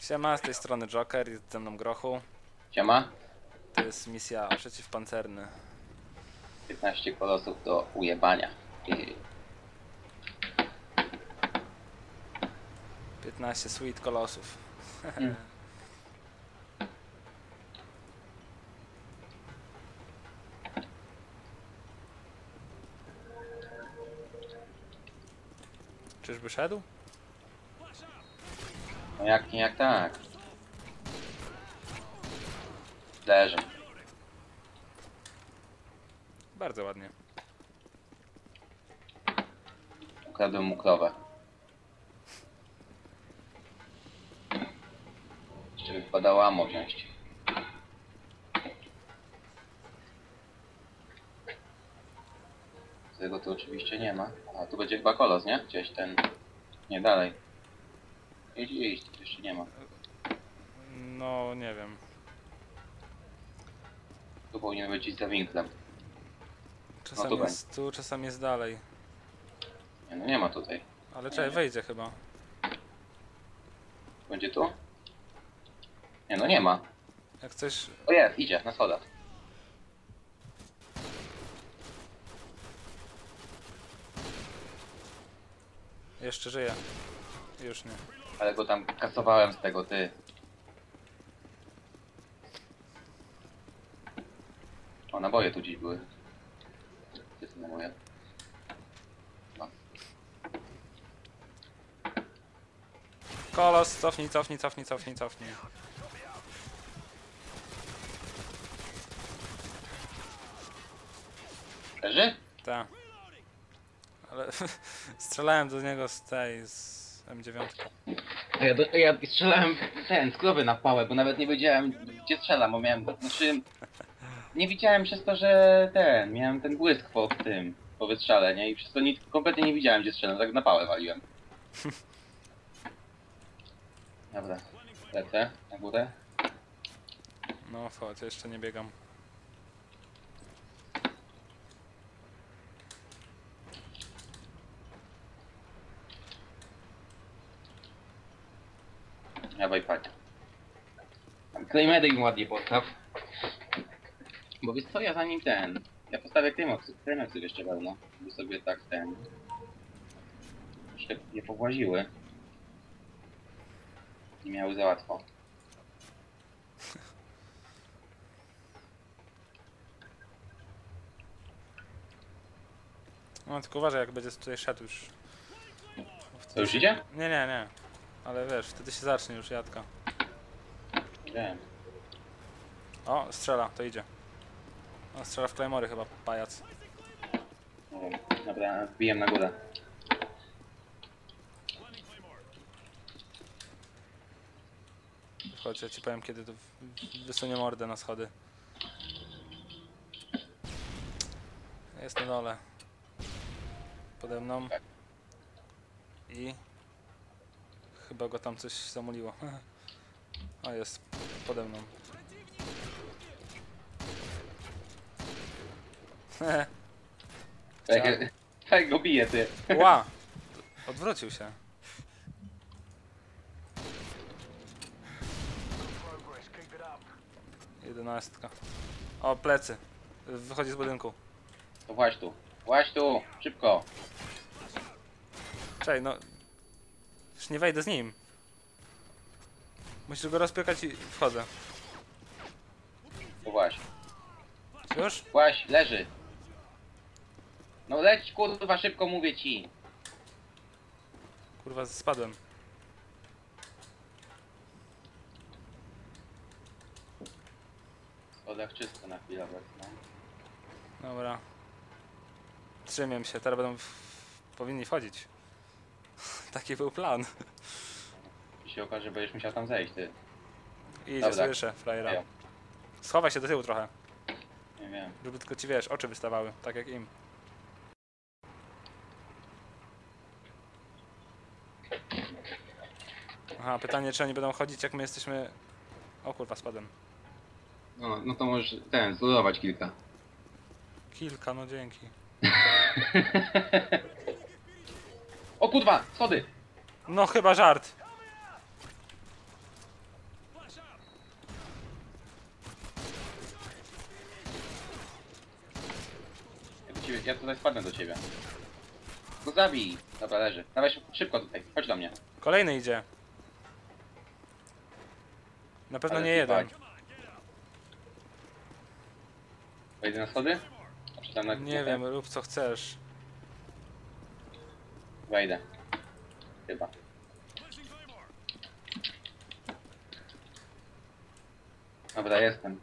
Siema, z tej strony Joker, jest ze mną Grochu. Siema. To jest misja przeciwpancerny. 15 kolosów do ujebania. I 15 sweet kolosów. Mm. Czyżby szedł? No jak nie jak tak. Leży. Bardzo ładnie. Ukradłem mu krowę. Jeszcze by wpadało amo wziąć. Tego tu oczywiście nie ma. A tu będzie chyba kolos, nie? Gdzieś ten... Nie, dalej. Idź, tu jeszcze nie ma. No, nie wiem. Tu powinien być za winklem. Czasami tu jest tu, czasami jest dalej. Nie, no nie ma tutaj. Ale czekaj, wejdzie chyba. Będzie tu? Nie, no nie ma. Jak coś... O jest, idzie, na schodach. Jeszcze żyje. Już nie. Ale go tam kasowałem z tego, ty. O, naboje tu gdzieś były. Gdzie są naboje? No. Kolos, cofnij, cofnij, cofnij, cofnij, cofnij. Leży? Tak. Ale strzelałem do niego z tej, z M9. Ja, do, ja strzelałem ten, z na pałę, bo nawet nie wiedziałem gdzie strzelam, bo miałem, znaczy... Nie widziałem przez to, że ten, miałem ten błysk po tym, po wystrzale, nie? I przez to nic, kompletnie nie widziałem gdzie strzelam, tak na pałę waliłem. Dobra, lecę na górę. No wchodź, jeszcze nie biegam. Dawaj patrz. Claymedy im ładnie postaw. Bo wiesz co, ja zanim ten... Ja postawię Claymoxy, Claymoxy jeszcze pełno. By sobie tak ten... Troszkę je powłaziły. Nie miały za łatwo. No tylko uważaj, jak będzie tutaj szedł już. To już idzie? Nie, nie, nie. Ale wiesz, wtedy się zacznie już jadka. Wiem. O, strzela, to idzie. O, strzela w Claymory chyba, pajac. Dobra, wbijem na górę. Chodź, ja ci powiem kiedy to wysunie mordę na schody. Jest na dole. Pode mną. I... Chyba go tam coś zamuliło. A jest pode mną. Tak, tak go bije, ty. Ła! Odwrócił się. Jedenastka. O, plecy. Wychodzi z budynku. To właź tu. Właź tu, szybko. Czekaj, no... Nie wejdę z nim. Musisz go rozpiekać i wchodzę. To właź. Już? Właź, leży. No leć kurwa szybko mówię ci. Kurwa, spadłem. Schodach czysto na chwilę obecną. Dobra. Trzymię się, teraz będą... W... Powinni wchodzić. Taki był plan. I się okaże, że będziesz musiał tam zejść, ty. Idzie, Dobra. słyszę, frajera. Ja. Schowaj się do tyłu trochę, Nie wiem. żeby tylko ci, wiesz, oczy wystawały, tak jak im. Aha, pytanie, czy oni będą chodzić, jak my jesteśmy... O kurwa, spadłem. No, no to możesz ten, zludować kilka. Kilka, no dzięki. kurwa, schody. No chyba żart. Ja, do ciebie, ja tutaj spadnę do ciebie. Go zabij. Dobra, leży. Dawaj szybko, tutaj, chodź do mnie. Kolejny idzie. Na pewno Ale nie jeden. tak. Wejdę na schody? Na- Nie wiem, rób co chcesz. Wejdę. Chyba. Dobra, jestem.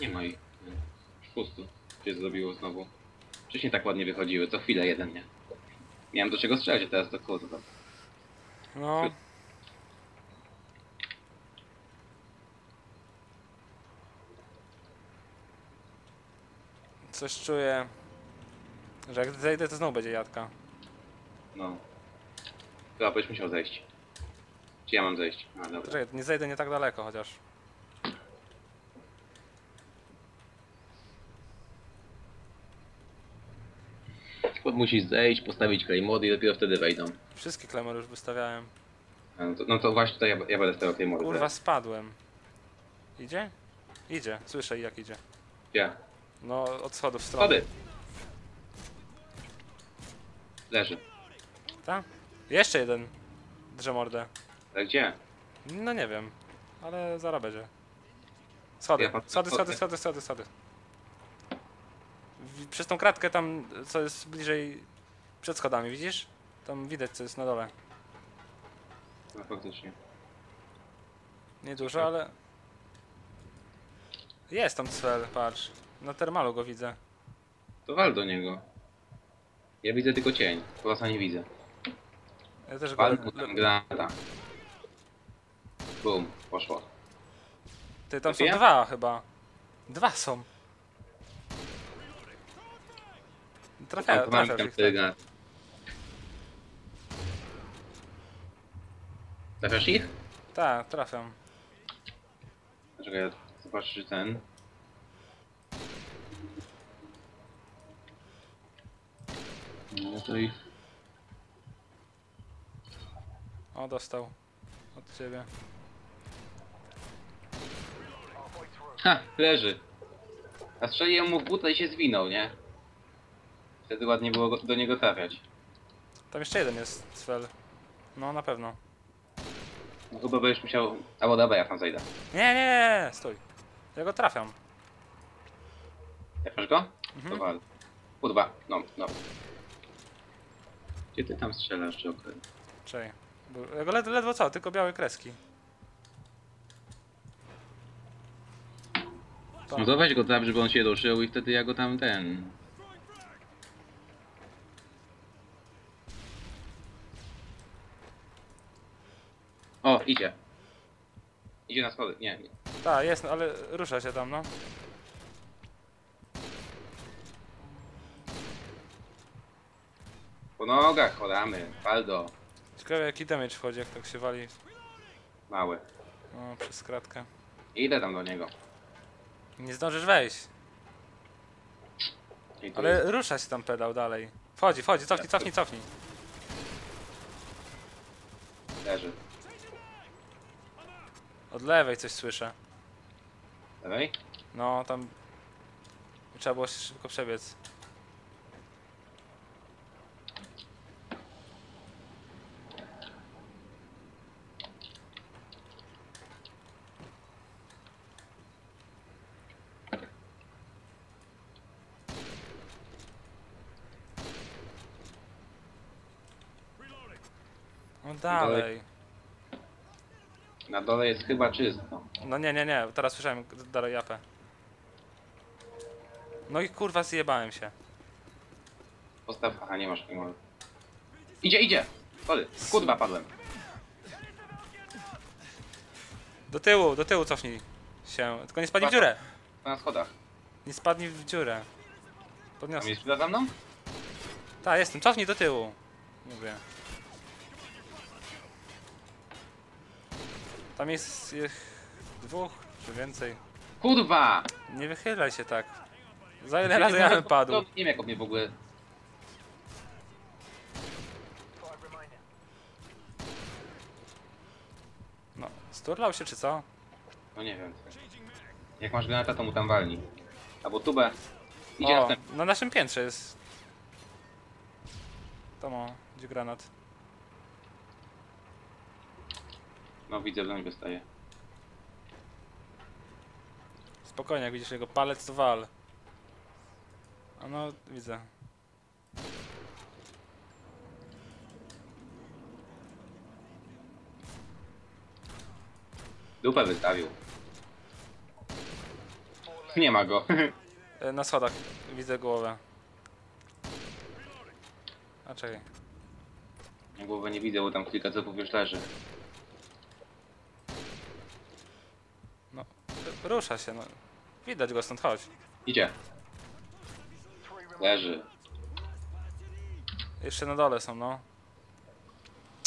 Nie ma ich. Pusto. Się zrobiło znowu. Wcześniej tak ładnie wychodziły, co chwilę jeden, nie? Miałem do czego strzelać, a teraz to kurwa. No. Coś czuję, że jak zejdę to znowu będzie jadka. No. Chyba byś musiał zejść. Czy ja mam zejść? A, dobra. Czekaj, nie zejdę nie tak daleko chociaż. Chłop musi zejść, postawić claymody i dopiero wtedy wejdą. Wszystkie klemory już wystawiałem. A, No to, no to właśnie tutaj ja, ja będę stawiał claymody. Kurwa, teraz. spadłem. Idzie? Idzie, słyszę jak idzie. Gdzie? No, od schodów w stronę. Schody! Leży. Tak? Jeszcze jeden. Drze mordę. Ale gdzie? No nie wiem, ale zaraz będzie. Schody, Ja patrzę schody, schody, schody. schody, schody, Przez tą kratkę tam, co jest bliżej przed schodami, widzisz? Tam widać, co jest na dole. No faktycznie. Niedużo, ale... Jest tam cel, patrz. Na termalu go widzę. To wal do niego. Ja widzę tylko cień. Kolasa nie widzę. Ja też go... Wal mu tam granata. Bum, poszło. Ty, tam są dwa chyba. Dwa są. Trafia, Tam- tam- trafiasz tam ich, cztery tak. Trafiasz ich? Tak, trafiam. Czekaj, ja zobaczę, czy ten... No to ich... O, dostał. Od ciebie. Ha, leży. A strzeliłem mu w butę i się zwinął, nie? Wtedy ładnie było go, do niego trafiać. Tam jeszcze jeden jest cel. No, na pewno. No chyba będziesz musiał... Albo dobra, ja tam zejdę. Nie, nie, nie, stój. Ja go trafiam. Trafiasz go? Mhm. To wal. Kurwa, no, no. Gdzie ty tam strzelasz, Joker? Czekaj. Bo- led, ledwo co, tylko białe kreski. To. No to weź go tam, żeby on się ruszył i wtedy ja go tam ten... O, idzie. Idzie na schody, nie, nie. Tak, jest, ale rusza się tam, no. Po nogach chodamy, Faldo. Ciekawe jaki damage wchodzi, jak tak się wali Mały. no, przez kratkę. Idę tam do niego. Nie zdążysz wejść. I tu Ale jest. rusza się tam pedał dalej. Wchodzi, wchodzi, cofnij, cofnij, cofnij. Leży. Od lewej coś słyszę. Lewej? No, tam... Trzeba było się szybko przebiec. No dalej. Na dole jest chyba czysto. No nie, nie, nie, teraz słyszałem dalej japę. No i kurwa zjebałem się. Postaw, aha, nie masz, nie. Idzie, idzie! Sorry, kurwa padłem. Do tyłu, do tyłu cofnij się. Tylko nie spadnij w dziurę. Na schodach. Nie spadnij w dziurę. Tam Podniosę. jest chwila za mną? Tak, jestem. Cofnij do tyłu. Mówię. Tam jest ich dwóch czy więcej. Kurwa! Nie wychylaj się tak. Za ile razy ja bym padł? To Nie wiem jak on mnie w ogóle... No, Sturlał się czy co? No nie wiem. Jak masz granata, to mu tam walni. Albo tubę. Idzie O, na naszym piętrze jest. Tam o, gdzie granat. No widzę, broń wystaje. Spokojnie, jak widzisz jego palec, to wal. A no, widzę. Dupę wystawił. Nie ma go. E, Na schodach widzę głowę. A czekaj. Ja Głowę nie widzę, bo tam kilka trupów już leży. No, rusza się, no. Widać go stąd, chodź. Idzie. Leży. Jeszcze na dole są, no.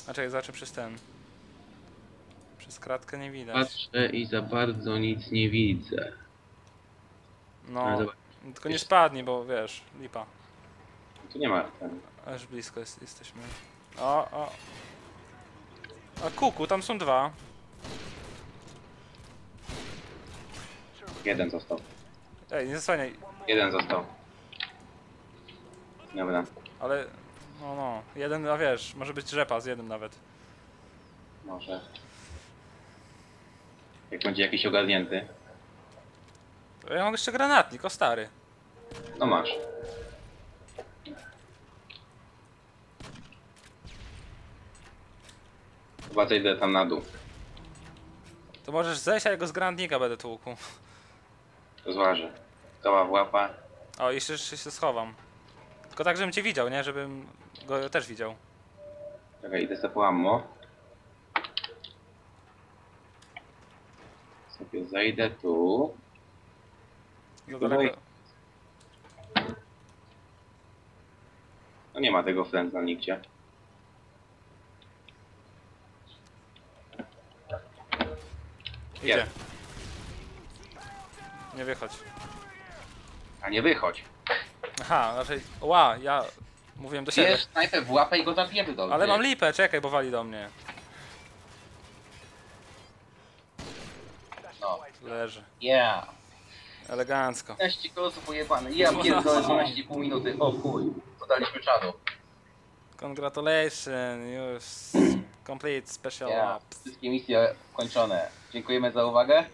A czekaj, zobaczę przez ten. Przez kratkę nie widać. Patrzę i za bardzo nic nie widzę. No, tylko nie spadnij, bo wiesz, lipa. tu nie ma ten. Aż blisko jest, jesteśmy. O, o. A kuku, tam są dwa. Jeden został. Ej, nie zasłaniaj. Jeden został. Dobra. Ale, no, no. Jeden, a wiesz, może być rzepa z jednym nawet. Może. Jak będzie jakiś ogarnięty. To Ja mam jeszcze granatnik, o stary. No masz. Chyba zejdę tam na dół. To możesz zejść, a ja go z granatnika będę tłukł. To złażę. Koła w łapa. O, jeszcze, jeszcze się schowam. Tylko tak, żebym cię widział, nie? Żebym go też widział. Czekaj, idę sobie po ammo. Sobie zejdę tu. Do No daleko. No nie ma tego frędza nigdzie. Idzie. Jest. Nie wychodź. A nie wychodź. Aha, raczej. Ła, ja mówiłem do siebie. Bierz snajpę w łapę i go zapierdol. Ale ty. mam lipę, czekaj, bo wali do mnie. No. Leży. Yeah. Elegancko. 15 kolosów pojebany. Ja pierdolę 12,5 minuty. O chuj. Dodaliśmy czadu. Congratulations, s- complete special Yeah. Wszystkie misje kończone. Dziękujemy za uwagę.